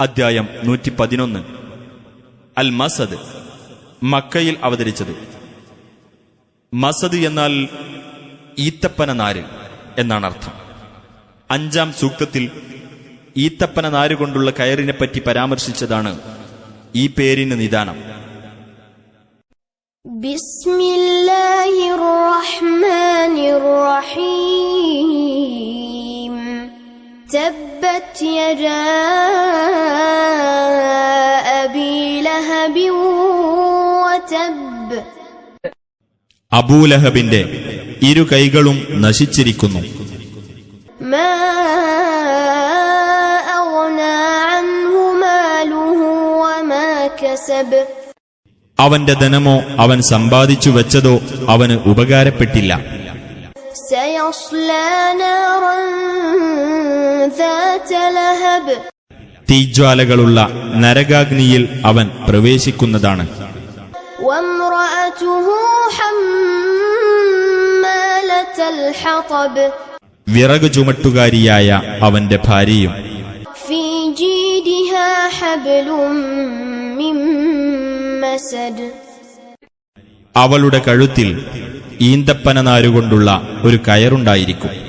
അധ്യായം നൂറ്റി പതിനൊന്ന് അൽ മസദ് മക്കയിൽ അവതരിച്ചത്. മസദ് എന്നാൽ ഈത്തപ്പന നാര് എന്നാണ് അർത്ഥം അഞ്ചാം സൂക്തത്തിൽ ഈത്തപ്പന നാര് കൊണ്ടുള്ള കയറിനെപ്പറ്റി പരാമർശിച്ചതാണ് ഈ പേരിന് നിദാനം. ബിസ്മില്ലാഹിർ റഹ്മാനിർ റഹീം الرحيم تبت يدا أبي لهب وتب അബൂലഹബിന്റെ ഇരു കൈകളും നശിച്ചിരിക്കുന്നു ما أغنى عنه ماله وما كسب അവന്റെ ധനമോ അവൻ സമ്പാദിച്ചു വെച്ചതോ അവന് ഉപകാരപ്പെട്ടില്ല തീജ്വാലകളുള്ള നരകാഗ്നിയിൽ അവൻ പ്രവേശിക്കുന്നതാണ്. വിറക് ചുമട്ടുകാരിയായ അവന്റെ ഭാര്യയും അവളുടെ കഴുത്തിൽ ഈന്തപ്പന നാരുകൊണ്ടുള്ള ഒരു കയറുണ്ടായിരിക്കും.